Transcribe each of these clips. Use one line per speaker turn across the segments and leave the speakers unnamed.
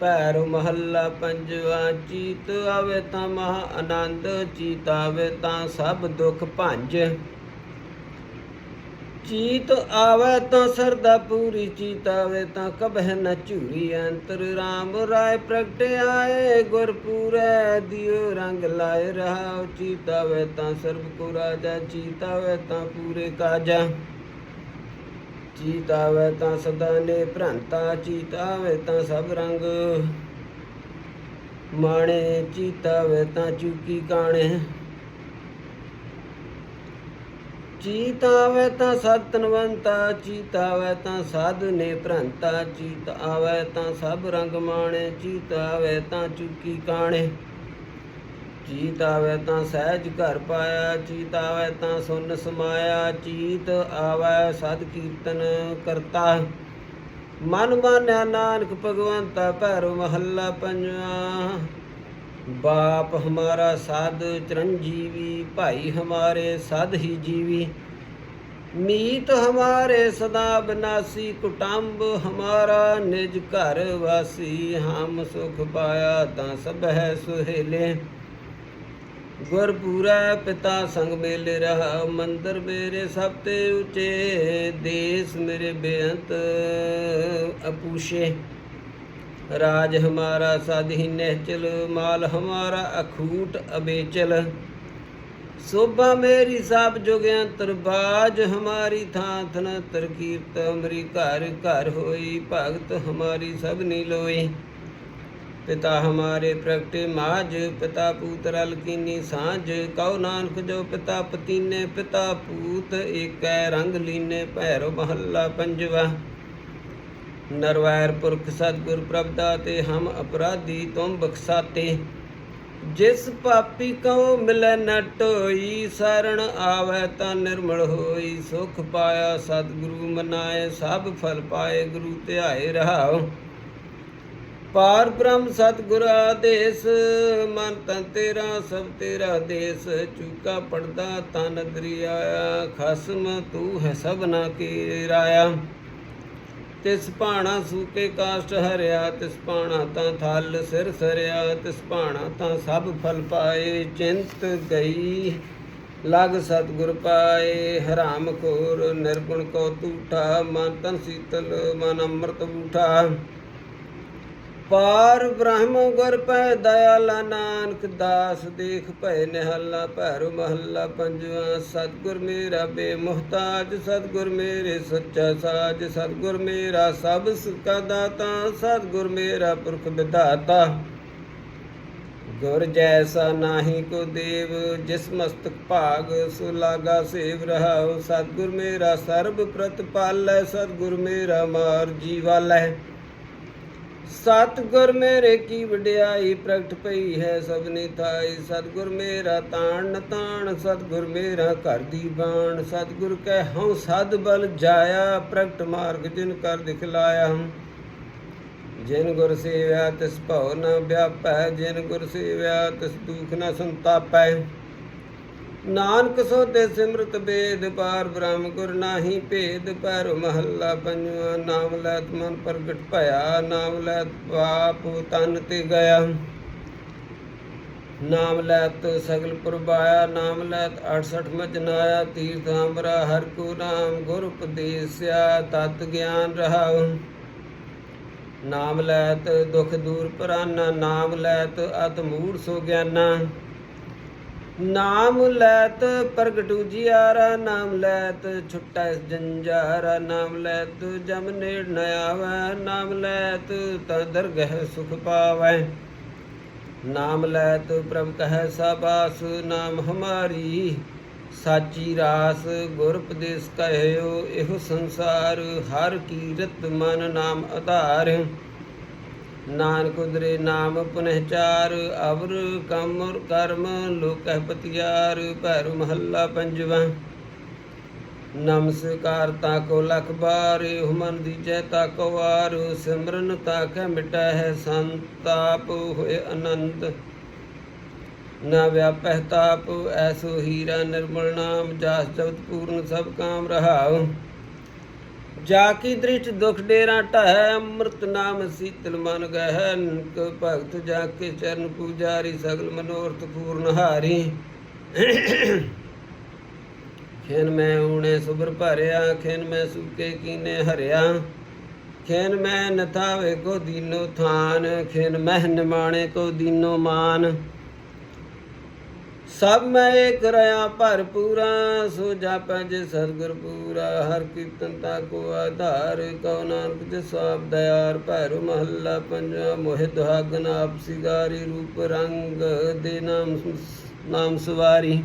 ਭੈਰੋ ਮਹੱਲਾ ਪੰਜਵਾ, ਚੀਤ ਆਵੇ ਤਾਂ ਮਹਾ ਆਨੰਦ, ਚੀਤ ਆਵੇ ਤਾਂ ਸਭ ਦੁੱਖ ਭੰਜ। ਚੀਤ ਆਵੇ ਤਾਂ ਸਰਦਾ ਪੂਰੀ, ਚੀਤ ਆਵੇ ਤਾਂ ਕਬਹਿ ਨ ਝੂਰੀ। ਅੰਤਰ RAM ਰਾਏ ਪ੍ਰਗਟਿਆਏ ਗੁਰ ਪੂਰੈ ਦਿਓ ਰੰਗ ਲਾਏ ਰਹਾਉ। ਚੀਤ ਆਵੇ ਤਾਂ ਸਰਬ ਕੋ ਰਾਜਾ, ਚੀਤ ਆਵੇ ਤਾਂ ਪੂਰੇ ਕਾਜਾ। ਚੀਤ ਆਵੇ ਤਾਂ ਸਦਾ ਨੇ ਭ੍ਰੰਤਾ ਚੀਤ ਆਵੇ ਤਾਂ ਸਭ ਰੰਗ। ਮਾਣੇ ਚੀਤ ਆਵੇ ਤਾਂ ਚੁਕੀ ਕਾਣੇ। ਚੀਤ ਆਵੇ ਤਾਂ ਸਤਨਵੰਤਾ ਚੀਤ ਆਵੇ ਤਾਂ ਸਾਧੂ ਨੇ ਭ੍ਰੰਤਾ ਚੀਤ ਆਵੇ ਤਾਂ ਸਭ ਰੰਗ ਮਾਣੇ ਚੀਤ ਆਵੇ ਤਾਂ ਚੁਕੀ ਕਾਣੇ। ਚੀਤ ਆਵੇ ਤਾਂ ਸਹਿਜ ਘਰ ਪਾਇਆ, ਚੀਤ ਆਵੇ ਤਾਂ ਸੁਨ ਸਮਾਇਆ, ਚੀਤ ਆਵੇ ਸਦ ਕੀਰਤਨ ਕਰਤਾ। ਮਨ ਮਾਨਿਆ ਨਾਨਕ ਭਗਵੰਤਾ ਭੈਰੋ ਮਹੱਲਾ ਪੰਜਵਾ। ਬਾਪ ਹਮਾਰਾ ਸਾਧ ਚਰਨਜੀਵੀ, ਭਾਈ ਹਮਾਰੇ ਸਾਧ ਹੀ ਜੀਵੀ। ਮੀਤ ਹਮਾਰੇ ਸਦਾ ਬਿਨਾਸੀ, ਕੁਟੰਬ ਹਮਾਰਾ ਨਿਜ ਘਰ ਵਾਸੀ। ਹਮ ਸੁਖ ਪਾਇਆ ਤਾਂ ਸਭ ਹੈ ਸੁਹੇਲੇ। ਗੁਰ ਪੂਰਾ ਪਿਤਾ ਸੰਗ ਮੇਲੇ ਰਹਾ, ਮੰਦਰ ਮੇਰੇ ਸਭ ਤੇ ਉਚੇ, ਦੇਸ ਮੇਰੇ ਬੇਅੰਤ ਅਪੂਸ਼ੇ। ਰਾਜ ਹਮਾਰਾ ਸਾਧੀ ਨਹਿਚਲ, ਮਾਲ ਹਮਾਰਾ ਅਖੂਟ ਅਬੇਚਲ। ਸੋਭਾ ਮੇਰੀ ਸਭ ਜੁਗ ਤਰਬਾਜ ਹਮਾਰੀ ਥਾਂ ਥਨ ਤਰਕੀਰਤ ਅਮਰੀ ਘਰ ਘਰ ਹੋਈ ਭਗਤ, ਹਮਾਰੀ ਸਭ ਨੀ ਲੋਈ ਪਿਤਾ ਹਮਾਰੇ ਪ੍ਰਗਟੇ ਮਾਜ ਪਿਤਾ ਪੂਤ ਰਲ ਕੀਨੀ ਸਾਂਝ। ਕਉ ਨਾਨਕ ਜੋ ਪਿਤਾ ਪਤੀਨੇ, ਪਿਤਾ ਪੂਤ ਏਕੈ ਰੰਗ ਲੀਨੇ ਭੈਰੋ ਮਹੱਲਾ ਪੰਜਵਾ। ਨਰਵੈਰ ਪੁਰਖ ਸਤਿਗੁਰ ਪ੍ਰਭ ਦਾਤੇ, ਹਮ ਅਪਰਾਧੀ ਤੁਮ ਬਖਸਾਤੇ। ਜਿਸ ਪਾਪੀ ਕਉ ਮਿਲੈ ਨ ਟੋਈ ਸਰਣ ਆਵੈ ਤਾਂ ਨਿਰਮਲ ਹੋਈ। ਸੁਖ ਪਾਇਆ ਸਤਿਗੁਰੂ ਮਨਾਏ, ਸਭ ਫਲ ਪਾਏ, ਗੁਰੂ ਧਿਆਏ ਰਹਾਉ। ਪਾਰ ਬ੍ਰਹਮ ਸਤਿਗੁਰ ਆਦੇਸ, ਮਨ ਤਨ ਤੇਰਾ, ਸਭ ਤੇਰਾ ਦੇਸ, ਚੂਕਾ ਪੜਦਾ ਤਾਂ ਨਦਰੀ ਆਇਆ ਖਸਮ ਤੂੰ ਹੈ ਸਭਨਾ ਕੀ ਰਾਇਆ ਤਿਸ ਭਾਣਾ ਸੂਕੇ ਕਾਸ਼ਟ ਹਰਿਆ, ਤਿਸ ਭਾਣਾ ਤਾਂ ਥਲ ਸਿਰ ਸਰਿਆ, ਤਿਸ ਭਾਣਾ ਤਾਂ ਸਭ ਫਲ ਪਾਏ, ਚਿੰਤ ਗਈ ਲਗ ਸਤਿਗੁਰ ਪਾਏ, ਹਰਾਮ ਖੋਰ ਨਿਰਗੁਣ ਕੋ ਤੂਠਾ, ਮਨ ਤਨ ਸੀਤਲ, ਮਨ ਅੰਮ੍ਰਿਤ ਬੂਠਾ। ਪਾਰ ਬ੍ਰਹਮ ਗੁਰ ਪੈ ਦਇਆਲਾ ਨਾਨਕ ਦਾਸ ਦੇਖ ਭੈ ਨਿਹੱਲਾ ਭੈਰੋ ਮਹੱਲਾ ਪੰਜਵਾ, ਸਤਿਗੁਰ ਮੇਰਾ ਬੇਮੁਹਤਾਜ, ਸਤਿਗੁਰ ਮੇਰੇ ਸੱਚਾ ਸਾਜ, ਸਤਿਗੁਰ ਮੇਰਾ ਸਭ ਸੁਖਾ ਦਾਤਾ, ਸਤਿਗੁਰ ਮੇਰਾ ਪੁਰਖ ਵਿਧਾਤਾ। ਗੁਰ ਜੈਸਾ ਨਾਹੀ ਕੋ ਦੇਵ, ਜਿਸ ਮਸਤਕ ਭਾਗ ਸੋ ਲਾਗਾ ਸੇਵ ਰਹਾਉ, ਸਤਿਗੁਰ ਮੇਰਾ ਸਰਬ ਪ੍ਰਤਪਾਲੈ, ਸਤਿਗੁਰ ਮੇਰਾ ਮਾਰ ਜੀਵਾਲੈ। ਸਤਿਗੁਰ ਮੇਰੇ ਕੀ ਵਡਿਆਈ ਪ੍ਰਗਟ ਪਈ ਹੈ ਸਭਨੀ ਥਾਈ। ਸਤਿਗੁਰ ਮੇਰਾ ਤਾਣ ਤਾਣ, ਸਤਿਗੁਰ ਮੇਰਾ ਘਰ ਦੀ ਬਾਣ। ਸਤਿਗੁਰ ਕਹਿ ਹਉ ਸਦ ਬਲ ਜਾਇਆ, ਪ੍ਰਗਟ ਮਾਰਗ ਜਿਨ ਕਰ ਦਿਖਲਾਇਆ ਜਿਨ ਗੁਰ ਸੇਵਿਆ ਤਿਸ ਭਉ ਨ ਵਿਆਪੈ, ਜਿਨ ਗੁਰ ਸੇਵਿਆ ਤਿਸ ਦੁਖ ਨ ਸੰਤਾਪੈ। ਨਾਨਕ ਸੋਤੇ ਸਿਮਰਤ ਬੇਦ ਪਾਰ ਬ੍ਰਹਮ ਗੁਰ ਨਾਹੀ ਭੇਦ ਪਰ ਮਹੱਲਾ ਪੰਜਵਾ, ਨਾਮ ਲੈਤ ਮਨ ਪ੍ਰਗਟ ਭਇਆ, ਨਾਮ ਲੈਤ ਪਾਪ ਤਨ ਤੇ ਗਿਆ। ਨਾਮ ਲੈਤ ਸਗਲ ਪੁਰਬਾਇਆ ਨਾਮ ਲੈਤ 68 ਮਜਨਾਇਆ, ਤੀਰਥ ਅੰਬਰਾ ਹਰ ਕੋ ਨਾਮ ਗੁਰ ਉਪਦੇਸਿਆ, ਤਤ ਗਿਆਨ ਰਹਾਉ। ਨਾਮ ਲੈਤ ਦੁਖ ਦੂਰ ਪਰਾਨਾ, ਨਾਮ ਲੈਤ ਅਤ ਮੂੜ ਸੋ ਗਿਆਨਾ। ਨਾਮ ਲੈਤ ਪ੍ਰਗਟੂ ਜਿਆਰਾ ਨਾਮ ਲੈਤ ਛੁਟੈ ਜੰਜਾਰਾ, ਨਾਮ ਲੈਤ ਜਮ ਨੇੜ ਨ ਆਵੈ, ਨਾਮ ਲੈਤ ਤਾ ਦਰਗਹਿ ਸੁਖ ਪਾਵੈ। ਨਾਮ ਲੈਤ ਪ੍ਰਭ ਕਹੈ ਸ਼ਾਬਾਸ, ਨਾਮ ਹਮਾਰੀ ਸਾਚੀ ਰਾਸ, ਗੁਰ ਉਪਦੇਸ ਕਹਿਓ ਇਹੋ ਸੰਸਾਰ, ਹਰ ਕੀਰਤ ਮਨ ਨਾਮ ਆਧਾਰ। ਨਾਨਕ ਉਦਰੇ ਨਾਮ ਪੁਨਹਚਾਰ, ਅਵਰ ਕਮ ਕਰਮ ਲੋਕਹਿ ਪਤਿਆਰ, ਭੈਰੋ ਮਹੱਲਾ ਪੰਜਵਾ। ਨਮਸਕਾਰ ਤਾ ਕੋ ਲਖ ਬਾਰ, ਹੁਮਨ ਦੀਜੈ ਤਾ ਕੋ ਵਾਰ, ਸਿਮਰਨ ਤਾ ਕੈ ਮਿਟੈ ਹੈ ਸੰਤਾਪ ਹੋਏ ਅਨੰਦ। ਨਾ ਵਿਆਪਹਿ ਤਾਪ, ਐਸੋ ਹੀਰਾ ਨਿਰਮਲ ਨਾਮ, ਜਾਸ ਜਪਤ ਪੂਰਨ ਸਭ ਕਾਮ ਰਹਾਉ। ਜਾ ਕੀ ਦ੍ਰਿਸ਼ਟ ਦੁਖ ਡੇਰਾ ਢਾਇ ਅੰਮ੍ਰਿਤ ਨਾਮ ਸੀਤਲ ਮਨ ਗਹਿ ਨਕ ਭਗਤ ਜਾ ਕੇ ਚਰਨ ਪੂਜਾਰੀ, ਸਗਲ ਮਨੋਰਥ ਪੂਰਨ ਹਾਰੀ। ਖੇਨ ਮੈਂ ਊਣੇ ਸੁਬਰ ਭਰਿਆ, ਖੇਨ ਮੈਂ ਸੁਕੇ ਕੀਨੇ ਹਰਿਆ। ਖੇਨ ਮੈਂ ਨਥਾਵੇ ਕੋ ਦੀਨੋ ਥਾਨ, ਖੇਨ ਮਹਿ ਨਿਮਾਣੇ ਕੋ ਦੀਨੋ ਮਾਨ। ਸਭ ਮੈਂ ਏਕ ਰਿਆ ਭਰਪੂਰਾ, ਸੋ ਜਾਪੈ ਜੇ ਸਤਿਗੁਰ ਪੂਰਾ ਹਰ ਕੀਰਤਨ ਤਾ ਕੋ ਆਧਾਰ, ਕਉ ਨਾਨਕ ਤੇ ਸਭ ਦਇਆਰ। ਭੈਰੋ ਮਹੱਲਾ ਪੰਜਵਾ, ਮੋਹਿ ਦੁਹਾਗਨ ਆਪ ਸਿਗਾਰੀ, ਰੂਪ ਰੰਗ ਦੇ ਨਾਮ ਨਾਮ ਸਵਾਰੀ।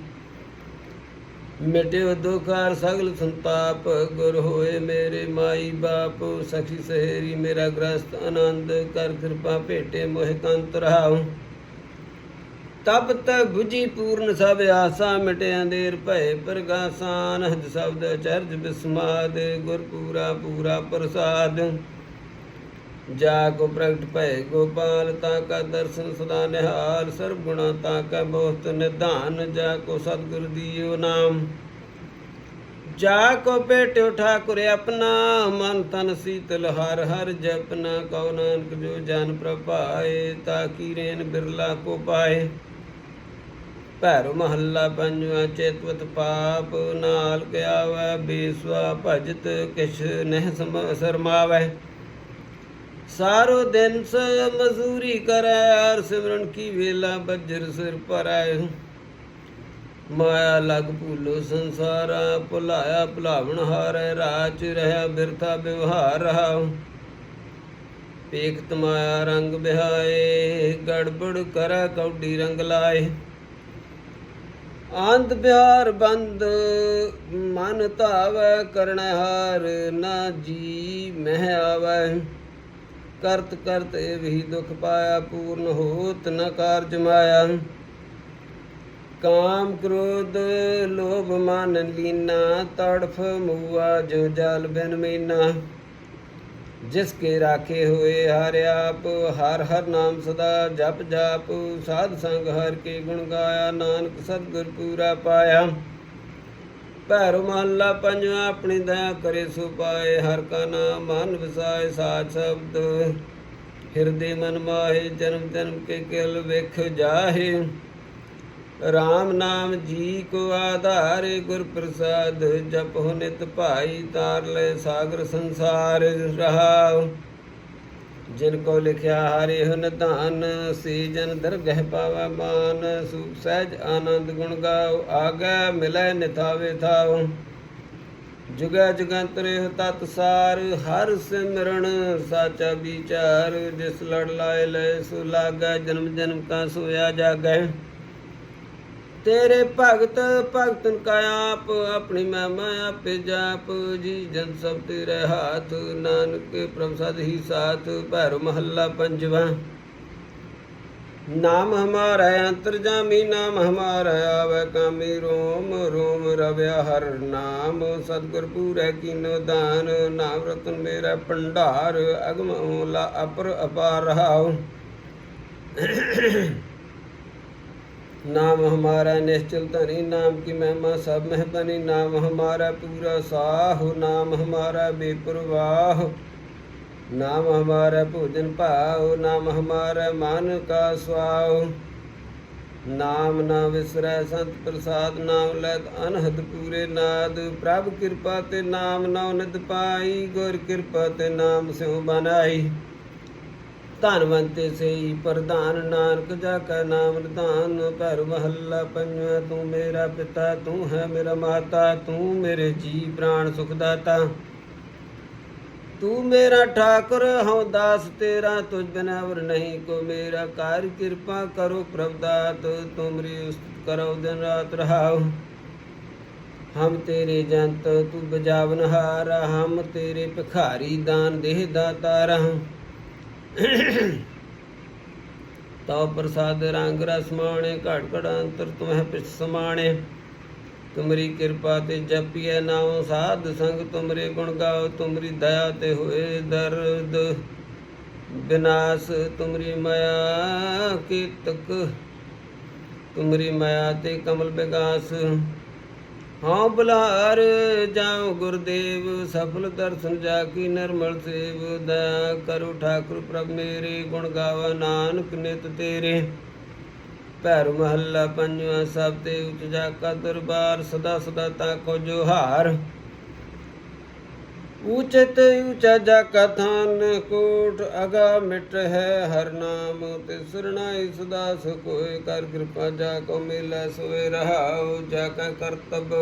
ਮਿਟਿਓ ਦੁਖਾਰ ਸਗਲ ਸੰਤਾਪ, ਗੁਰ ਹੋਏ ਮੇਰੇ ਮਾਈ ਬਾਪ। ਸਖੀ ਸਹੇਰੀ ਮੇਰਾ ਗ੍ਰਸਤ ਆਨੰਦ, ਕਰ ਕਿਰਪਾ ਭੇਟੇ ਮੋਹਿ ਕੰਤ ਰਹਾਉ। ਤਬ ਤਕ 부ਜੀ ਪੂਰਨ ਸਭ ਆਸਾ ਮਿਟਿਆ ਦੇਰ ਭਏ ਪ੍ਰਗਾਸਾਨ ਹਦ ਸ਼ਬਦ ਚਰਜ ਬਿਸਮਾਦ ਗੁਰ ਪੂਰਾ ਪੂਰਾ ਪ੍ਰਸਾਦ। ਜਾ ਕੋ ਪ੍ਰਗਟ ਭਏ ਗੋਪਾਲ, ਤਾ ਕਾ ਦਰਸ਼ਨ ਸਦਾ ਨਿਹਾਲ, ਸਰਬ ਗੁਣਾ ਤਾ ਕਾ ਬਹੁਤ ਨਿਧਾਨ, ਜਾ ਕੋ ਸਤਿਗੁਰ ਦੀਓ ਨਾਮ। ਜਾ ਕੋ ਭੇਟਿਓ ਠਾਕੁਰ ਆਪਣਾ, ਮਨ ਤਨ ਸੀਤਲ ਹਰ ਹਰ ਜਪਨਾ, ਕਉ ਨਾਨਕ ਜੋ ਜਨ ਪ੍ਰਭਾਏ, ਤਾ ਕੀ ਰੇਨ ਬਿਰਲਾ ਕੋ ਪਾਏ। ਭੈਰੋ ਮਹੱਲਾ ਪੰਜਵਾ ਚੇਤਵਤ ਪਾਪ ਨਾਲ ਕਿਆ ਵੈ ਬੇਸਵਾ ਭਜਤ ਕਿਛ ਨਹਿ ਸਰਮਾਵੈ। ਸਾਰੋ ਦਿਨ ਸ ਮਜ਼ਦੂਰੀ ਕਰੈ, ਹਰ ਸਿਮਰਨ ਕੀ ਵੇਲਾ ਬੱਜਰ ਸਿਰ ਪਰੈ ਮਾਇਆ ਲਗ ਭੂਲੋ ਸੰਸਾਰਾ, ਭੁਲਾਇਆ ਭੁਲਾਵਣ ਹਾਰੈ ਰਾਚ ਰਹਿ ਬਿਰਥਾ ਵਿਵਹਾਰ ਰਹਾ। ਪੇਖਤ ਮਾਇਆ ਰੰਗ ਬਿਹਾਏ, ਗੜਬੜ ਕਰੈ ਕੌਡੀ ਰੰਗ ਲਾਏ। ਆਂਦ ਬਿਹਾਰ ਬੰਦ, ਮਨ ਧਾਵੈ ਕਰਣ ਹਾਰ, ਨਾ ਜੀ ਮਹਿ ਆਵੈ। ਕਰਤ ਕਰਤ ਇਹ ਵੀ ਦੁਖ ਪਾਇਆ, ਪੂਰਨ ਹੋਤ ਨ ਕਾਰਜ ਮਾਇਆ। ਕਾਮ ਕ੍ਰੋਧ, ਲੋਭ ਮਨ ਲੀਨਾ, ਤੜਫ ਮੂਆ ਜੋ ਜਲ ਬਿਨ ਮੀਨਾ। ਜਿਸ ਕੇ ਰਾਖੇ ਹੋਏ ਹਰ ਆਪ, ਹਰ ਹਰ ਨਾਮ ਸਦਾ ਜਪ ਜਾਪ, ਸਾਧ ਸੰਗ ਹਰ ਕੇ ਗੁਣ ਗਾਇਆ, ਨਾਨਕ ਸਤਿਗੁਰ ਪੂਰਾ ਪਾਇਆ। ਭੈਰੋ ਮਹੱਲਾ, ਪੰਜਵਾ, ਆਪਣੀ ਦਇਆ ਕਰੇ ਸੋ ਪਾਏ, ਹਰ ਕਾ ਨਾਮ ਮਨ ਵਸਾਏ, ਸਾਚ ਸ਼ਬਦ ਹਿਰਦੇ ਮਨ ਮਾਹੇ ਜਨਮ ਜਨਮ ਕੇ ਕਿਲ ਵੇਖ ਜਾਹੇ। RAM ਨਾਮ ਜੀ ਕੋ ਆਧਾਰ ਗੁਰ ਪ੍ਰਸਾਦ, ਜਪੋ ਨਿਤ ਭਾਈ ਤਾਰ ਲੈ ਸਾਗਰ ਸੰਸਾਰ ਰਹਾਉ। ਜਿਨ ਕੋ ਲਿਖਿਆ ਹਰਿ ਹੁਨ ਧਾਨ, ਸੀ ਜਨ ਦਰਗਹਿ ਪਾਵਾ ਮਾਨ ਸੁਖ ਸਹਿਜ ਆਨੰਦ ਗੁਣ ਗਾਉ, ਆਗੈ ਮਿਲੈ ਨਿਥਾਵੇ ਥਾਉ। ਜੁਗੈ ਜੁਗੰਤਰੇ ਤਤ ਸਾਰ, ਹਰ ਸਿਮਰਨ ਸਾਚਾ ਵਿਚਾਰ, ਜਿਸ ਲੜ ਲਾਇ ਲੈ ਸੋ ਲਾਗੈ, ਜਨਮ ਜਨਮ ਕਾ ਸੋਇਆ ਜਾਗੈ। ਤੇਰੇ ਭਗਤ, ਭਗਤਨ ਕਾ ਆਪ, ਆਪਣੀ ਮਹਿਮਾ ਆਪੇ ਜਾਪ। ਜੀ ਜਨ ਸਭ ਤੇਰੇ ਹਾਥ, ਨਾਨਕ ਪ੍ਰਭ ਸਦ ਹੀ ਸਾਥ। ਭੈਰੋ ਮਹੱਲਾ ਪੰਜਵਾ। ਨਾਮ ਹਮਾਰਾ ਅੰਤਰਜਾਮੀ, ਨਾਮ ਹਮਾਰਾ ਆਵੇ ਕਾਮੀ। ਰੋਮ ਰੋਮ ਰਵਿਆ ਹਰ ਨਾਮ। ਸਤਿਗੁਰ ਪੂਰੈ ਕੀਨੋ ਦਾਨ। ਨਾਮ ਰਤਨ ਮੇਰਾ ਭੰਡਾਰ। ਅਗਮ ਲਾ ਅਪਰ ਅਪਾਰ ਰਹਾਉ। ਨਾਮ ਹਮਾਰਾ ਨਿਸ਼ਚਲ ਧਨੀ, ਨਾਮ ਕੀ ਮਹਿਮਾ ਸਭ ਮਹਿ ਬਨੀ ਨਾਮ ਹਮਾਰਾ ਪੂਰਾ ਸਾਹ, ਨਾਮ ਹਮਾਰਾ ਬੇਪਰਵਾਹ। ਨਾਮ ਹਮਾਰਾ ਭੋਜਨ ਭਾਉ, ਨਾਮ ਹਮਾਰਾ ਮਨ ਕਾ ਸੁਆਉ ਨਾਮ ਨਾ ਵਿਸਰੈ ਸੰਤ ਪ੍ਰਸਾਦ, ਨਾਮ ਲੈਤ ਅਨਹਦ ਪੂਰੇ ਨਾਦ। ਪ੍ਰਭ ਕਿਰਪਾ ਤੇ ਨਾਮ ਨਾਉ ਨਿਤ ਪਾਈ, ਗੁਰ ਕਿਰਪਾ ਤੇ ਨਾਮ ਸਿਉ ਬਨਾਈ। ਧਨਵੰਤ ਸਈ ਪ੍ਰਧਾਨ ਨਾਨਕ ਜਾ ਕਾ ਨਾਮ ਨਿਧਾਨ, ਭੈਰ ਮਹੱਲਾ ਪੰਜਵਾ, ਤੂੰ ਮੇਰਾ ਪਿਤਾ, ਤੂੰ ਹੈ ਮੇਰਾ ਮਾਤਾ, ਤੂੰ ਮੇਰੇ ਜੀ ਪ੍ਰਾਣ ਸੁਖ ਦਾਤਾ ਤੂੰ ਮੇਰਾ ਠਾਕੁਰ, ਹਉ ਦਾਸ ਤੇਰਾ, ਤੁਝ ਬਿਨ ਅਵਰ ਨਹੀਂ, ਕੋ ਮੇਰਾ ਕਾਰ ਕਿਰਪਾ ਕਰੋ ਪ੍ਰਭ ਦਾਤ ਤੁਮਰੀ ਉਸਤਤ ਕਰੋ ਦਿਨ ਰਾਤ ਰਹਾਓ ਹਮ ਤੇਰੇ ਜੰਤ, ਤੂੰ ਬਜਾਵਨ ਹਾਰਾ, ਹਮ ਤੇਰੇ ਭਿਖਾਰੀ ਦਾਨ ਦੇਹ ਦਾਤਾਰਾ ਤਉ ਪ੍ਰਸਾਦ ਰੰਗ ਰਸ ਮਾਣੇ ਘਟ ਘਟ ਅੰਤਰ ਤੁਮਹਿ ਪਿਛ ਸਮਾਣੇ। ਤੁਮਰੀ ਕਿਰਪਾ ਤੇ ਜਪੀਐ ਨਾਉ, ਸਾਧ ਸੰਗ ਤੁਮਰੇ ਗੁਣ ਗਾਓ, ਤੁਮਰੀ ਦਇਆ ਤੇ ਹੋਏ ਦਰਦ। ਵਿਨਾਸ ਤੁਮਰੀ ਮਾਇਆ ਕੀਤਕ, ਤੁਮਰੀ ਮਾਇਆ ਤੇ ਕਮਲ ਬਿਗਾਸ। ਹਾਂ ਬੁਲਾਰ ਜਾਉ ਗੁਰਦੇਵ, ਸਫਲ ਦਰਸ਼ਨ ਜਾ ਕੀ ਨਿਰਮਲ ਸੇਵ। ਦਇਆ ਕਰੋ ਠਾਕੁਰ ਪ੍ਰਭ ਮੇਰੇ, ਗੁਣ ਗਾਵਾ ਨਾਨਕ ਨਿਤ ਤੇਰੇ। ਭੈਰ ਮਹੱਲਾ ਪੰਜਵਾਂ, ਸਭ ਤੇ ਉਚ ਜਾ ਕਾ ਦਰਬਾਰ, ਸਦਾ ਸਦਾ ਤਾ ਕੋ ਜੋਹਾਰ ਉਚਤ ਉਚਾ ਜਾ ਕਾ ਥਾਨ ਕੋਟ ਅਗਾ ਮਿਟ ਹੈ ਹਰ ਨਾਮ ਤੇ ਸਰਣਾਈ ਸਦਾ ਸੋ ਕੋਇ ਕਰ ਕਿਰਪਾ ਜਾ ਕੋ ਮਿਲੈ ਸੋਏ ਰਹਾਉ, ਜਾ ਕਾ ਕਰਤਬ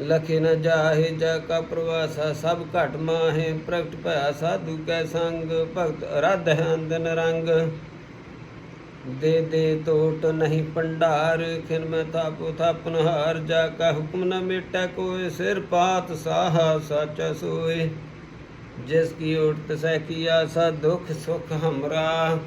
ਲਖੇ ਨ ਜਾਹੇ, ਜਾ ਕਾ ਪ੍ਰਵਾਸਾ, ਸਭ ਘਟ ਮਾਹੇ, ਪ੍ਰਗਟ ਭਇਆ ਸਾਧੂ ਕੈ ਸੰਗ, ਭਗਤ ਅਰਧ ਹੈ ਅੰਦਨ ਰੰਗ। ਦੇ ਦੇ ਟੋਟ ਨਹੀਂ ਪੰਡਾਰ ਖਿਨ ਮੈਂ ਥਾਪੋ ਥਾਪਨ ਹਾਰ ਜਾ ਕਾ ਹੁਕਮ ਨ ਮੇਟੈ ਕੋਏ, ਸਿਰ ਪਾਤ ਸਾਹਾ ਸੱਚ ਸੋਏ। ਜਿਸ ਕੀ ਓਟ ਤਸੈ ਕੀ ਆਸਾ, ਦੁਖ ਸੁਖ ਹਮਰਾ।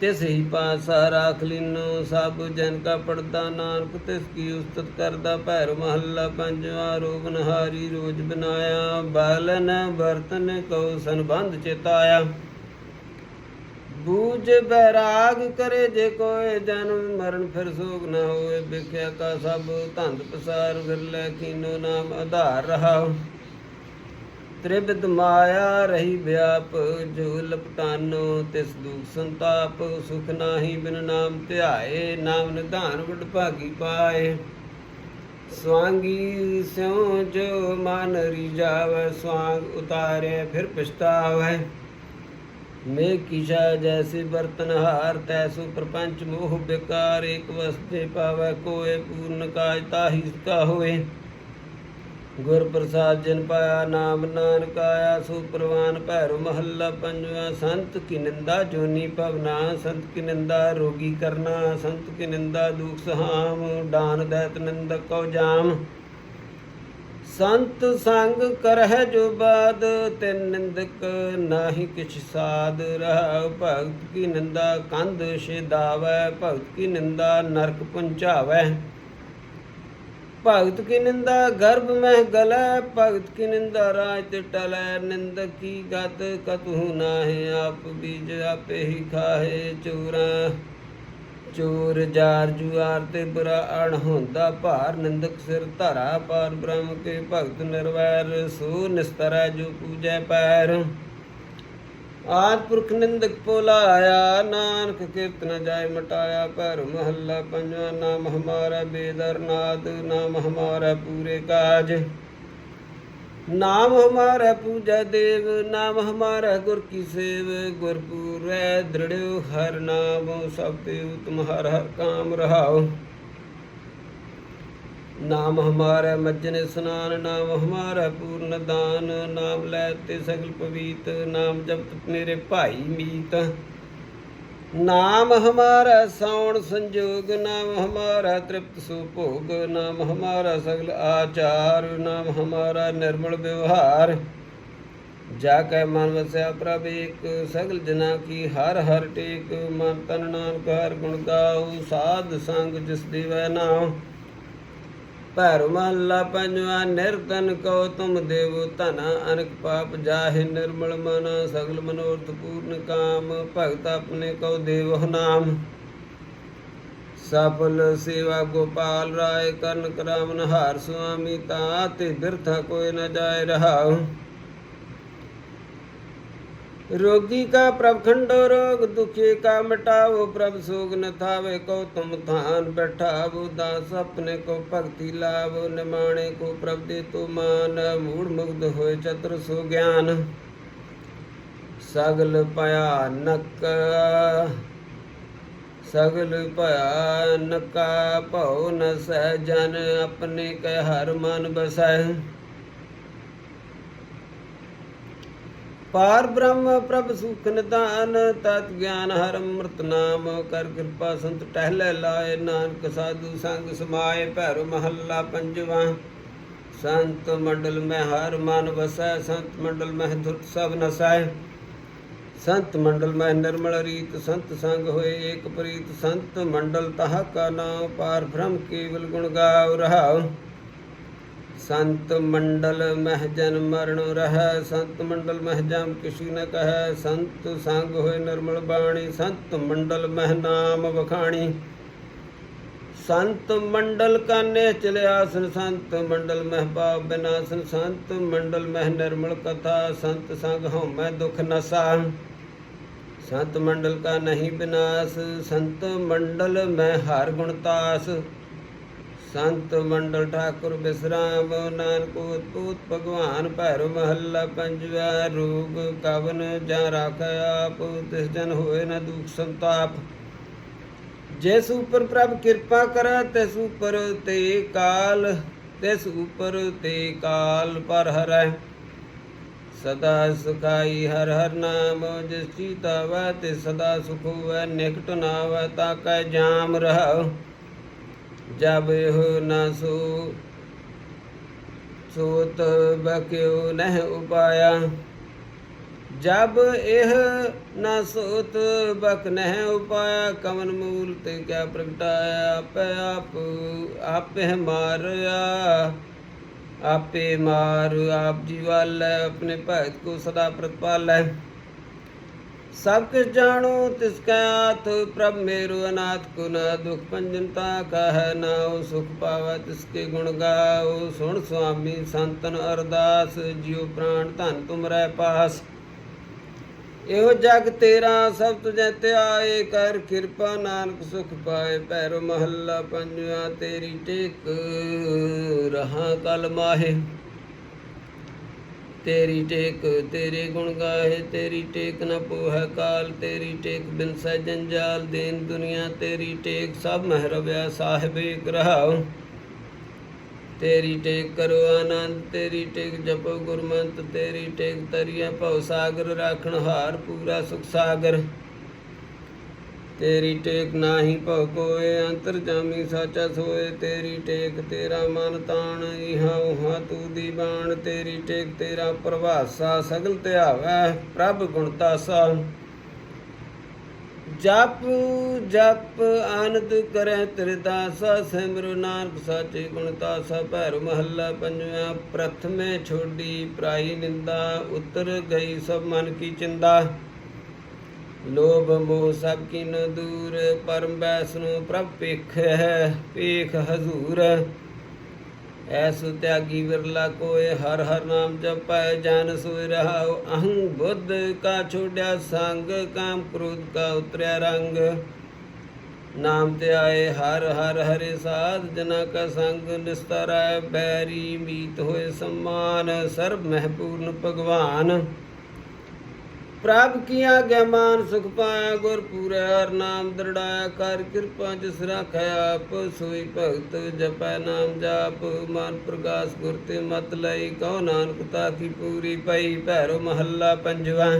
ਤਿਸ ਹੀ ਪਾਸਾ ਰਾਖ ਲਿਨੋ, ਸਭ ਜਨ ਕਾ ਪੜਦਾ ਨਾਨਕ, ਤਿਸ ਕੀ ਉਸਤਤ ਕਰਦਾ ਭੈਰ ਮਹੱਲਾ ਪੰਜਵਾ ਰੋਗਨ ਹਾਰੀ ਰੋਜ ਬਨਾਇਆ। ਬਾਲਨ ਬਰਤਨ ਕਉ ਸੰਬੰਧ ਚਿਤਾਇਆ। ਬੂਝ ਬੈਰਾਗ ਕਰੇ ਜੇ ਕੋਏ ਜਨਮ ਮਰਨ ਫਿਰ ਸੋਗ ਨਾ ਹੋਏ ਵਿਖਿਆ ਕਾ ਸਭ ਧੰਦ ਪਸਾਰ ਵਿਰਲੇ ਕੀਨੋ ਨਾਮ ਆਧਾਰ ਰਹਾ ਤ੍ਰਿਬਿਦ ਮਾਇਆ ਰਹੀ ਵਿਆਪ ਜੋ ਲਪਟਾਨੋ ਤਿਸ ਦੁਖ ਸੰਤਾਪ, ਸੁਖ ਨਾਹੀ ਬਿਨ ਨਾਮ ਧਿਆਏ, ਨਾਮ ਨਿਧਾਨ ਵਡ ਭਾਗੀ ਪਾਏ। ਸਵਾਂਗੀ ਸਿਉ ਜੋ ਮਨ ਰਿਜਾਵੈ ਸਵਾਂਗ ਉਤਾਰੇ ਫਿਰ ਪਛਤਾਵੈ। ਮੇ ਕੀਸ਼ਾ ਜੈਸੇ ਬਰਤਨ ਹਾਰ ਤੈਸੋ ਪ੍ਰਪੰਚ ਮੋਹ ਬਿਕਾਰ ਇਕ ਵਸਤੇ ਪਾਵੈ, ਕੋਏ ਪੂਰਨ ਕਾਜ ਤਾਹੀ ਕਾ ਹੋਏ। ਗੁਰ ਪ੍ਰਸਾਦ ਜਨ ਪਾਇਆ, ਨਾਮ ਨਾਨਕ ਆਇਆ, ਸੋ ਪ੍ਰਵਾਨ ਭੈਰੋ ਮਹੱਲਾ ਪੰਜਵਾ, ਸੰਤ ਕੀ ਨਿੰਦਾ ਜੋਨੀ ਭਵਨਾ, ਸੰਤ ਕੀ ਨਿੰਦਾ ਰੋਗੀ ਕਰਨਾ, ਸੰਤ ਕੀ ਨਿੰਦਾ ਦੁਖ ਸਹਾਮ ਦਾਨ ਦੈਤ ਨਿੰਦਕ ਕਉ ਜਾਮ। ਸੰਤ ਸੰਗ ਕਰਹਿ ਜੋ ਬਾਦ ਤੇ ਨਿੰਦਕ ਨਾਹੀ ਕਿਛ ਸਾਧ ਰਹਾ ਭਗਤ ਕੀ ਨਿੰਦਾ ਕੰਧ ਛੇਦਾਵੈ, ਭਗਤ ਕੀ ਨਿੰਦਾ ਨਰਕ ਪਹੁੰਚਾਵੈ ਭਗਤ ਕੀ ਨਿੰਦਾ ਗਰਭ ਮਹਿ ਗਲੈ, ਭਗਤ ਕੀ ਨਿੰਦਾ ਰਾਜ ਤੇ ਟਲੈ। ਨਿੰਦਕ ਕੀ ਗਤ, ਕਤਹੁ ਨਾਹਿ, ਆਪ ਬੀਜ ਆਪੇ ਹੀ ਖਾਹੇ ਚੋਰਾ। ਚੋਰ ਜਾਰ ਜੁਆਰ ਤੇ ਬੁਰਾ ਅਣ ਹੁੰਦਾ ਭਾਰ, ਨਿੰਦਕ ਸਿਰ ਧਰਾ ਪਾਰ, ਬ੍ਰਹਮ ਕੇ ਭਗਤ ਨਿਰਵੈਰ ਸੋ ਨਿਸਤਰੈ ਜੋ ਪੂਜੈ ਪੈਰ। ਆਦ ਪੁਰਖ ਨਿੰਦਕ ਪੋਲਾਇਆ, ਨਾਨਕ ਕੀਰਤਨ ਜਾਇ ਮਟਾਇਆ ਭੈਰ ਮਹੱਲਾ, ਪੰਜਵਾਂ ਨਾਮ ਹਮਾਰਾ ਬੇਦਰਨਾਦ ਨਾਮ ਹਮਾਰਾ ਪੂਰੇ ਕਾਜ। ਨਾਮ ਹਮਾਰਾ ਪੂਜਾ ਦੇਵ, ਨਾਮ ਹਮਾਰਾ ਗੁਰ ਕੀ ਸੇਵ, ਗੁਰਪੂਰੈ ਦ੍ਰਿੜਿਓ ਹਰ ਨਾਮ, ਸਭ ਤੇ ਉਤਮ ਹਰ ਹਰ ਕਾਮ ਰਹਾਓ ਨਾਮ ਹਮਾਰਾ ਮੱਜਨ ਸਨਾਨ, ਨਾਮ ਹਮਾਰਾ ਪੂਰਨ ਦਾਨ, ਨਾਮ ਲੈ ਤੇ ਸਗਲ ਪਵੀਤ, ਨਾਮ ਜਪਤ ਮੇਰੇ ਭਾਈ ਮੀਤ। ਨਾਮ ਹਮਾਰਾ ਸੌਣ ਸੰਜੋਗ, ਨਾਮ ਹਮਾਰਾ ਤ੍ਰਿਪਤ ਸੋ ਭੋਗ ਨਾਮ ਹਮਾਰਾ ਸਗਲ ਆਚਾਰ, ਨਾਮ ਹਮਾਰਾ ਨਿਰਮਲ ਵਿਵਹਾਰ। ਜਾ ਕੈ ਮਨ ਵਸਿਆ ਪ੍ਰਭ ਏਕ, ਸਗਲ ਜਨਾ ਕੀ ਹਰ ਹਰ ਟੇਕ। ਮਨ ਤਨ ਨਾਨਕ ਹਰ ਗੁਣ ਗਾਉ, ਸਾਧ ਸੰਗ ਜਿਸ ਦੇਵੈ ਨਾਮ ਭੈਰ ਮਹੱਲਾ ਪੰਜਵਾ ਨਿਰਤਨ ਕਉ ਤੁਮ ਦੇਵ ਧਨ, ਅਨਕ ਪਾਪ ਜਾਹਿ ਨਿਰਮਲ ਮਨ, ਸਗਲ ਮਨੋਰਥ ਪੂਰਨ ਕਾਮ, ਭਗਤ ਆਪਣੇ ਕਉ ਦੇਵ ਨਾਮ। ਸਫਲ ਸੇਵਾ ਗੋਪਾਲ ਰਾਏ, ਕਰਨ ਕਰਾਮਨ ਹਾਰ ਸੁਆਮੀ, ਤਾ ਤੇ ਬਿਰਥਾ ਕੋਈ ਨ ਜਾਏ ਰਹਾਉ। रोगी का प्रभ खंडो रोग दुखी का मिटाओ प्रभ सोग न थावे को तुम थान बैठावो दास अपने को भक्ति लावो निमाणे को प्रभ दे तो मान मूढ़ मुग्ध होए चतुर सो ज्ञान सगल भयानक सगल भयानका भव न सह जन अपने कह हर मन बसै ਪਾਰ ਬ੍ਰਹਮ ਪ੍ਰਭ ਸੁਖ ਨਿਦਾਨ ਤਤ ਗਿਆਨ ਹਰ ਅੰਮ੍ਰਿਤ ਨਾਮ, ਕਰ ਕਿਰਪਾ ਸੰਤ ਟਹਿਲੇ ਲਾਏ, ਨਾਨਕ ਸਾਧੂ ਸੰਗ ਸਮਾਏ, ਭੈਰੋ ਮਹੱਲਾ ਪੰਜਵਾ। ਸੰਤ ਮੰਡਲ ਮੈਂ ਹਰ ਮਨ ਵਸੈ, ਸੰਤ ਮੰਡਲ ਮਹਿ ਦੁਰਤ ਸਭ ਨਸੈ ਸੰਤ ਮੰਡਲ ਮੈਂ ਨਿਰਮਲ ਰੀਤ, ਸੰਤ ਸੰਗ ਹੋਏ ਏਕ ਪ੍ਰੀਤ। ਸੰਤ ਮੰਡਲ ਤਹ ਕਾ ਨਾਮ ਪਾਰ ਬ੍ਰਹਮ ਕੇਵਲ ਗੁਣ ਗਾਉ ਰਹਾਉ। ਸੰਤ ਮੰਡਲ ਮਹਿ ਜਨ ਮਰਨ ਰਹਿ, ਸੰਤ ਮੰਡਲ ਮਹਿ ਜਮ ਕਿਛੂ ਨ ਕਹੈ, ਸੰਤ ਸੰਗ ਹੋਏ ਨਿਰਮਲ ਬਾਣੀ, ਸੰਤ ਮੰਡਲ ਮਹਿ ਨਾਮ ਵਖਾਣੀ। ਸੰਤ ਮੰਡਲ ਕਾਨੇ ਚਲਿਆਸਨ, ਸੰਤ ਮੰਡਲ ਮਹਿ ਪਾਪ ਬਿਨਾਸਨ, ਸੰਤ ਮੰਡਲ ਮਹਿ ਨਿਰਮਲ ਕਥਾ, ਸੰਤ ਸੰਗ ਹਉਮੈ ਦੁਖ ਨਸਾ। ਸੰਤ ਮੰਡਲ ਕਾ ਨਹੀਂ ਬਿਨਾਸ਼, ਸੰਤ ਮੰਡਲ ਮੈਂ ਹਰ ਗੁਣ ਤਾਸ। ਸੰਤ ਮੰਡਲ ਠਾਕੁਰ ਬਿਸਰਾਮ, ਨਾਨਕ ਉਤਪੂਤ ਭਗਵਾਨ ਭੈਰੋ ਮਹੱਲਾ ਪੰਜਵਾ ਰੋਗ ਕਵਨ ਜਾਂ ਰਾਖਿ ਆਪ, ਤਿਸ ਜਨ ਹੋਏ ਨ ਦੁਖ ਸੰਤਾਪ। ਜਿਸ ਉਪਰ ਪ੍ਰਭ ਕਿਰਪਾ ਕਰੈ, ਤਿਸ ਉਪਰ ਤੇ ਕਾਲ, ਤਿਸ ਉਪਰ ਤੇ ਕਾਲ ਪਰ ਹਰੈ। ਸਦਾ ਸੁਖਾਈ ਹਰ ਹਰ ਨਾਮ, ਜਿਸ ਚੀਤਾ ਵੈ ਤੇ ਸਦਾ ਸੁਖ ਹੋਵੈ, ਨਿਕਟ ਨਾ ਵੈ ਤਾ ਕੈ ਜਾਮ ਰਹਾਉ। ਜਬ ਇਹ ਨਾ ਸੋ, ਸੋਤ ਬਕਿਉ ਨਹਿ ਉਪਾਇਆ। ਜਬ ਇਹ ਨਾ ਸੋਤ ਬਕ ਨਹਿ ਉਪਾਇਆ ਕਮਨ ਮੂਲ ਤੇ ਕਿਆ ਪ੍ਰਗਟਾਇਆ? ਆਪੇ ਆਪ, ਆਪੇ ਮਾਰਿਆ, ਆਪੇ ਮਾਰ, ਆਪ ਜੀਵਾਲੈ ਆਪਣੇ ਭਗਤ ਕੋ ਸਦਾ ਪ੍ਰਤਪਾਲੈ ਸਭ ਕੁਛ ਜਾਣੋ, ਤਿਸ ਕੈ ਆਤ ਪ੍ਰਭ ਮੇਰੋ ਅਨਾਥ ਕੋ ਨਾ ਦੁਖ ਪੰਜਨਤਾ ਕਹੈ ਨਾਉ ਸੁਖ ਪਾਵੈ ਤਿਸ ਕੇ ਗੁਣ ਗਾਓ। ਸੁਣ ਸੁਆਮੀ ਸੰਤਨ ਅਰਦਾਸ, ਜਿਉ ਪ੍ਰਾਣ ਧਨ ਤੁਮਰੈ ਪਾਸ। ਇਹੋ ਜਗ ਤੇਰਾ, ਸਭ ਤੁਝੈ ਧਿਆਏ, ਕਰ ਕਿਰਪਾ ਨਾਨਕ ਸੁਖ ਪਾਏ ਪੈਰੋ ਮਹੱਲਾ ਪੰਜਵਾ ਤੇਰੀ ਟੇਕ ਰਹਾ ਕਲ ਮਾਹੇ। ਤੇਰੀ ਟੇਕ, ਤੇਰੇ ਗੁਣ ਗਾਏ, ਤੇਰੀ ਟੇਕ ਨ ਪੋਹੈ ਕਾਲ, ਤੇਰੀ ਟੇਕ ਬਿਨ ਸਹਿ ਜੰਜਾਲ ਦੇਨ ਦੁਨੀਆ ਤੇਰੀ ਟੇਕ, ਸਭ ਮਹਿ ਰਵਿਆ ਸਾਹਿਬ ਏਕ ਤੇਰੀ ਟੇਕ ਕਰੋ ਆਨੰਦ, ਤੇਰੀ ਟੇਕ ਜਪੋ ਗੁਰਮੰਤ, ਤੇਰੀ ਟੇਕ ਤਰੀਆ ਭਉ ਸਾਗਰ, ਰਾਖਣ ਹਾਰ ਪੂਰਾ ਸੁਖ ਸਾਗਰ। ਤੇਰੀ ਟੇਕ ਨਾਹੀ ਭਉ ਕੋਏ ਅੰਤਰ ਜਾਮੀ ਸਾਚਾ ਸੋਏ। ਤੇਰੀ ਟੇਕ ਤੇਰਾ ਮਨ ਤਾਣ, ਇਹਾਂ ਉਹਾਂ ਤੂ ਦੀ ਬਾਣ ਤੇਰੀ ਟੇਕ ਤੇਰਾ ਪ੍ਰਭਾਸਾ ਸਗਲ ਧਿਆਵੈ ਪ੍ਰਭ ਗੁਣਤਾਸਾ ਜਪ ਜਪ ਆਨੰਦ ਕਰੈ ਤੇਰੇ ਦਾਸਾ। ਨਾਨਕ ਸਾਚੇ ਗੁਣ ਤਾਸਾ। ਭੈਰ ਮਹੱਲਾ ਪੰਜਵਾ, ਪ੍ਰਥਮੇ ਛੋਡੀ ਪ੍ਰਾਈ ਨਿੰਦਾ। ਉਤਰ ਗਈ ਸਭ ਮਨ ਕੀ ਚਿੰਦਾ। ਲੋਭ ਮੋਹ ਸਭ ਕਿਨ ਦੂਰ, ਪਰਮ ਬੈਸਨੋ ਪ੍ਰਭ ਪੇਖ ਹੈ ਪੇਖ ਹਜ਼ੂਰ। ਐਸੁ ਤਿਆਗੀ ਵਿਰਲਾ ਕੋਏ ਹਰ ਹਰ ਨਾਮ ਜਪੈ, ਜਨ ਸੋਇ ਰਹਾਉ, ਅਹੰ ਬੁੱਧ ਕਾ ਛੋੜਿਆ ਸੰਗ, ਕਾਮ ਕ੍ਰੋਧ ਕਾ ਉਤਰਿਆ ਰੰਗ। ਨਾਮ ਤੇ ਆਏ ਹਰ ਹਰ ਹਰੇ ਸਾਧ ਜਨਾ ਕਾ ਸੰਗ ਨਿਸਤਰੈ, ਬੈਰੀ ਮੀਤ ਹੋਏ ਸਮਾਨ, ਸਰਬ ਮਹਿਪੂਰਨ ਭਗਵਾਨ। ਪ੍ਰਭ ਕੀ ਆਗਿਆ ਮਾਨ ਸੁਖ ਪਾਇਆ, ਗੁਰ ਪੂਰੇ ਹਰ ਨਾਮ ਦਰੜਾਇਆ, ਕਰ ਕਿਰਪਾ ਜਿਸ ਰਾਖਿਆ ਆਪ, ਸੋਈ ਭਗਤ ਜਪੈ ਨਾਮ ਜਾਪ, ਮਨ ਪ੍ਰਗਾਸ ਗੁਰ ਤੇ ਮਤ ਲਈ, ਕਉ ਨਾਨਕ ਤਾ ਕੀ ਪੂਰੀ ਪਈ, ਭੈਰੋ ਮਹੱਲਾ ਪੰਜਵਾ।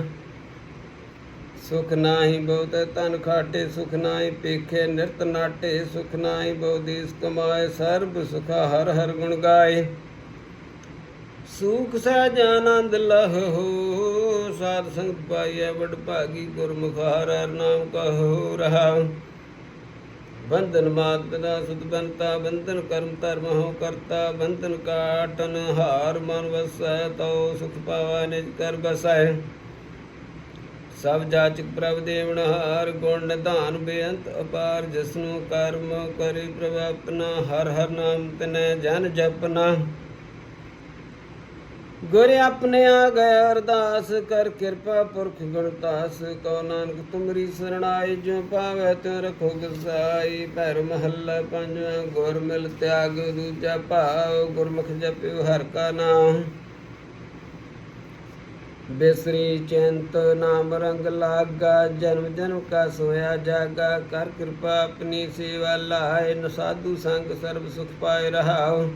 ਸੁਖ ਨਾਹੀ ਬਹੁਤ ਤਨ ਖਾਟੇ ਸੁਖ ਨਾਹੀ, ਪੇਖੇ ਨਿਰਤ ਨਾਟੇ ਸੁਖ ਨਾਹੀ ਬਹੁ ਦੇਸ ਕਮਾਏ, ਸਰਬ ਸੁਖਾ ਹਰ ਹਰ ਗੁਣ ਗਾਏ। ਸੁਖ ਸਹਿਜ ਆਨੰਦ ਲਹੋ ਸਾਧ ਸੰਗ ਪਾਈਐ, ਵਡ ਭਾਗੀ ਗੁਰਮੁਖ ਹਰ ਨਾਮ ਕਹੋ ਰਹਾ। ਬੰਧਨ ਮਾਤ ਪਿਤਾ ਸੁਧ ਬੰਤਾ, ਬੰਧਨ ਕਰਮ ਧਰਮ ਹੋ ਕਰਤਾ, ਬੰਧਨ ਕਾਟਨ ਹਾਰ ਮਨ ਵਸੈ, ਤਉ ਸੁਖ ਪਾਵੈ, ਨਿਜ ਕਰ ਬਸੈ। ਸਭ ਜਾਚਕ ਪ੍ਰਭ ਦੇਵਨ ਹਾਰ, ਗੁਣ ਨਿਧਾਨ ਬੇਅੰਤ ਅਪਾਰ, ਜਿਸਨੂੰ ਕਰਮ ਕਰੇ ਪ੍ਰਭ ਆਪਣਾ, ਹਰ ਹਰ ਨਾਮ ਤਨੈ ਜਨ ਜਪਨਾ। ਗੁਰ ਆਪਣੇ ਆ ਗਏ ਅਰਦਾਸ ਕਰ ਕਿਰਪਾ ਪੁਰਖ ਗੁਣਤਾਸ ਕਉ ਨਾਨਕ ਤੁਮਰੀ ਸਰਣਾਈ, ਜੋ ਪਾਵੈ ਤਿਉ ਰਖੋ ਗਸਾਈ। ਭੈਰ ਮਹੱਲਾ ਪੰਜਵਾਂ, ਗੁਰ ਮਿਲ ਤਿਆਗ, ਦੂਜਾ ਭਾਵ, ਗੁਰਮੁਖ ਜਪਿਓ ਹਰ ਕਾ ਨਾਮ। ਬਿਸਰੀ ਚਿੰਤ ਨਾਮ ਰੰਗ ਲਾਗਾ, ਜਨਮ ਜਨਮ ਕਾ ਸੋਇਆ ਜਾਗਾ। ਕਰ ਕਿਰਪਾ ਆਪਣੀ ਸੇਵਾ ਲਾਏ ਨ ਸਾਧੂ ਸੰਗ ਸਰਬ ਸੁਖ ਪਾਏ ਰਹਾਓ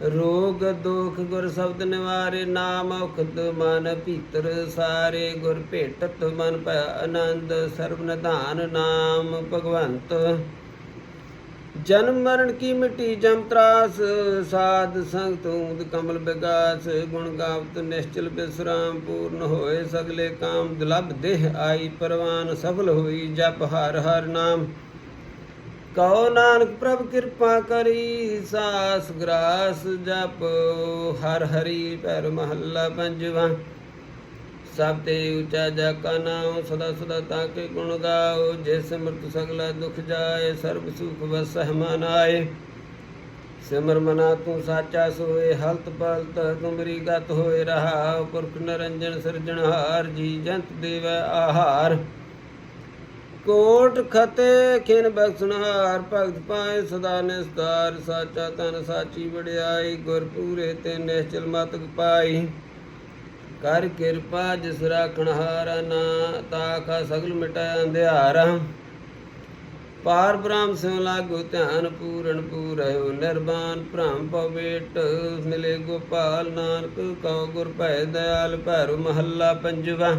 ਰੋਗ, ਦੁਖ, ਗੁਰ ਸ਼ਬਦ ਨਿਵਾਰੇ, ਨਾਮ ਔਖਦ ਮਨ ਭੀਤਰ ਸਾਰੇ ਗੁਰ ਭੇਟਤ ਮਨ ਭੈ ਆਨੰਦ, ਸਰਬ ਨਿਧਾਨ ਨਾਮ ਭਗਵੰਤ। ਜਨਮ ਮਰਨ ਕੀ ਮਿਟੀ ਜਮ ਤਰਾਸ, ਸਾਧ ਸੰਗ ਤੂੰਦ ਕਮਲ ਬਿਗਾਸ, ਗੁਣ ਗਾਵਤ ਨਿਸ਼ਚਲ ਬਿਸਰਾਮ, ਪੂਰਨ ਹੋਏ ਸਗਲੇ ਕਾਮ, ਦੁਲਭ ਦੇਹ ਆਈ ਪਰਵਾਨ, ਸਫਲ ਹੋਈ ਜਪ ਹਰ ਹਰ ਨਾਮ। ਕਹੋ ਨਾਨਕ ਪ੍ਰਭ ਕਿਰਪਾ ਕਰੀ, ਸਾਸ ਗਰਾਸ ਜਪ, ਹਰ ਹਰੀ ਪੈਰ ਮਹੱਲਾ ਪੰਜਵਾ। ਸਭ ਤੇ ਉੱਚਾ ਜਾ ਕਾ ਨਾਮ ਸਦਾ ਸਦਾ ਤਾਂ ਕੇ ਗੁਣ ਗਾਓ ਜੇ ਸਿਮਰਤ ਸਗਲਾ ਦੁਖ ਜਾਏ, ਸਰਬ ਸੁਖ ਵਸਹਿ ਮਨ ਆਏ। ਸਿਮਰ ਮਨਾ ਤੂੰ ਸਾਚਾ ਸੋਏ, ਹਲਤ ਪਲਤ ਤੁਮਰੀ ਗਤ ਹੋਏ ਰਹਾ ਪੁਰਖ ਨਰੰਜਨ ਸਿਰਜਣਹਾਰ, ਜੀ ਜੰਤ ਦੇਵ ਆਹਾਰ। ਕੋਟ ਖਤੇ ਖਿਨ ਬਖਸ਼ਣਹਾਰ, ਭਗਤ ਪਾਏ ਸਦਾ ਨਿਸਤਾਰ, ਸਾਚਾ ਤਨ ਸਾਚੀ ਵਡਿਆਈ ਗੁਰ ਪੂਰੇ ਤੇ ਨਿਸ਼ਚਲ ਮਤਕ ਪਾਈ। ਕਰ ਕਿਰਪਾ ਜਿਸ ਰਾਖਣ ਹਾਰਾ ਨਾ ਤਾਕਾ ਸਗਲ ਮਿਟਾਇ ਅੰਧਿਆਰਾ। ਪਾਰ ਬ੍ਰਹਮ ਸਿਉ ਲਾਗੋ ਧਿਆਨ ਪੂਰਨ ਪੂਰਇਓ ਨਿਰਵਾਨ ਭ੍ਰਮ ਪਵੇਟ ਮਿਲੇ ਗੋਪਾਲ ਨਾਨਕ, ਕਉ ਗੁਰ ਭੈ ਦਇਆਲ ਭੈਰੋ ਮਹੱਲਾ ਪੰਜਵਾ।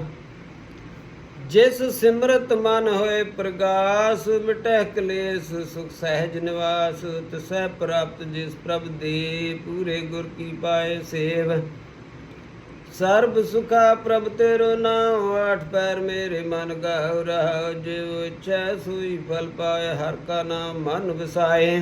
ਜਿਸ ਸਿਮਰਤ ਮਨ ਹੋਏ ਪ੍ਰਗਾਸ, ਮਿਟਹਿ ਕਲੇਸ਼, ਸੁਖ ਸਹਿਜ ਨਿਵਾਸ, ਤਿਸੈ ਪ੍ਰਾਪਤ ਜਿਸ ਪ੍ਰਭ ਦੇ ਪੂਰੇ ਗੁਰ ਕੀ ਪਾਏ ਸੇਵ। ਸਰਬ ਸੁਖਾ ਪ੍ਰਭ ਤੇਰੋ ਨਾਮ ਆਠ ਪੈਰ ਮੇਰੇ ਮਨ ਗਾਉ ਰਹਾ ਜਿਉ ਇੱਛਾ ਸੋਈ ਫਲ ਪਾਏ, ਹਰ ਕਾ ਨਾਮ ਮਨ ਵਸਾਏ।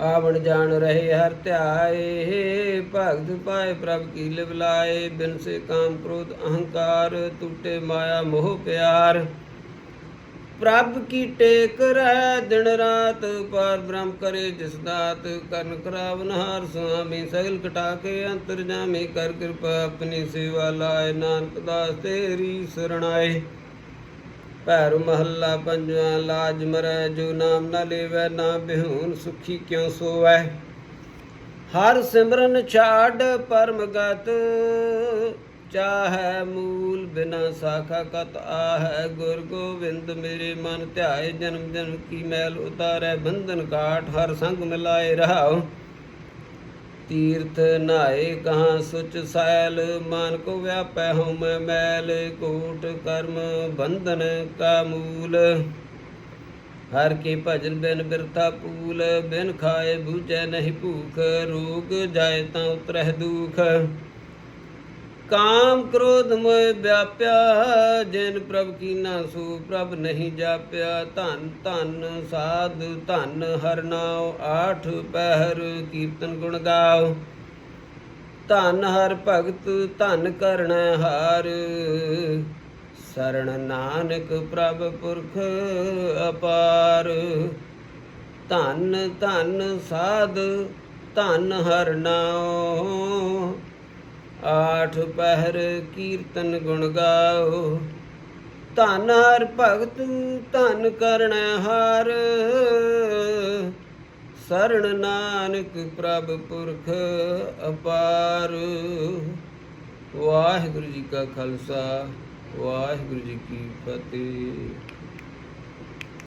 ਆਵਣ ਜਾਣ ਰਹੇ ਹਰ ਧਿਆਏ ਭਗਤ ਪਾਏ ਪ੍ਰਭ ਕੀ ਲਿਵ ਲਾਏ, ਬਿਨ ਸੇ ਕਾਮ ਕ੍ਰੋਧ ਅਹੰਕਾਰ, ਟੂਟੇ ਮਾਇਆ ਮੋਹ ਪਿਆਰ। ਪ੍ਰਭ ਕੀ ਟੇਕ ਰਹਿ ਦਿਨ ਰਾਤ ਪਰ ਬ੍ਰਹਮ ਕਰੇ ਜਿਸ ਦਾਤ, ਕਰਨ ਕਰਾਵਨ ਹਾਰ ਸੁਆਮੀ, ਸਗਲ ਕਟਾ ਕੇ ਅੰਤਰ ਜਾਮੀ, ਕਰ ਕਿਰਪਾ ਆਪਣੀ ਸੇਵਾ ਲਾਏ, ਨਾਨਕ ਦਾਸ ਤੇਰੀ ਸਰਣਾਏ। ਭੈਰ ਮਹੱਲਾ ਪੰਜਵਾਂ, ਲਾਜ ਮਰੈ, ਜੋ ਨਾਮ ਨਾ ਲੇਵੈ, ਨਾ ਬਿਹੂਨ ਸੁਖੀ ਕਿਉ ਸੋਵੈ? ਹਰ ਸਿਮਰਨ ਛਾੜ ਪਰਮ ਗਤ, ਚਾਹੈ ਮੂਲ ਬਿਨਾ ਸਾਖਾ ਕਤ ਆਹੈ। ਗੁਰ ਗੋਬਿੰਦ ਮੇਰੇ ਮਨ ਧਿਆਏ, ਜਨਮ ਜਨਮ ਕੀ ਮੈਲ ਉਤਾਰੈ, ਬੰਧਨ ਕਾਟ ਹਰ ਸੰਗ ਮਿਲਾਏ ਰਹਾਉ। ਤੀਰਥ ਨਾਏ ਕਹਾਂ ਸੁਚ ਸੈਲ ਮਨ ਕੋ ਵਿਆਪੈ ਹਉ ਮੈਂ ਮੈਲ, ਕੋਟ ਕਰਮ ਬੰਧਨ ਕਾ ਮੂਲ। ਹਰ ਕੇ ਭਜਨ ਬਿਨ ਬਿਰਥਾ ਪੂਲ, ਬਿਨ ਖਾਏ ਬੂਝੈ ਨਹੀਂ ਭੂਖ, ਰੋਗ ਜਾਏ ਤਾਂ ਉਤਰਹਿ ਦੁਖ। ਕਾਮ ਕ੍ਰੋਧ ਮੋਹ ਵਿਆਪਿਆ, ਜਿਨ ਪ੍ਰਭ ਕੀਨਾ ਸੋ ਪ੍ਰਭ ਨਹੀਂ ਜਾਪਿਆ। ਧਨ ਧਨ ਸਾਧ, ਧਨ ਹਰਨਾਉ ਆਠ ਪਹਿਰ ਕੀਰਤਨ ਗੁਣ ਗਾਓ। ਧਨ ਹਰ ਭਗਤ, ਧਨ ਕਰਨ ਹਾਰ। ਸਰਣ ਨਾਨਕ ਪ੍ਰਭ ਪੁਰਖ ਅਪਾਰ। ਧਨ ਧਨ ਸਾਧ, ਧਨ ਹਰ ਨਾਉ ਆਠ ਪਹਿਰ ਕੀਰਤਨ ਗੁਣ ਗਾਓ। ਧਨ ਹਰ ਭਗਤ, ਧਨ ਕਰਨ ਹਾਰ। ਸਰਣ ਨਾਨਕ ਪ੍ਰਭ ਪੁਰਖ ਅਪਾਰ। ਵਾਹਿਗੁਰੂ ਜੀ ਕਾ ਖਾਲਸਾ, ਵਾਹਿਗੁਰੂ ਜੀ ਕੀ ਫਤਿਹ।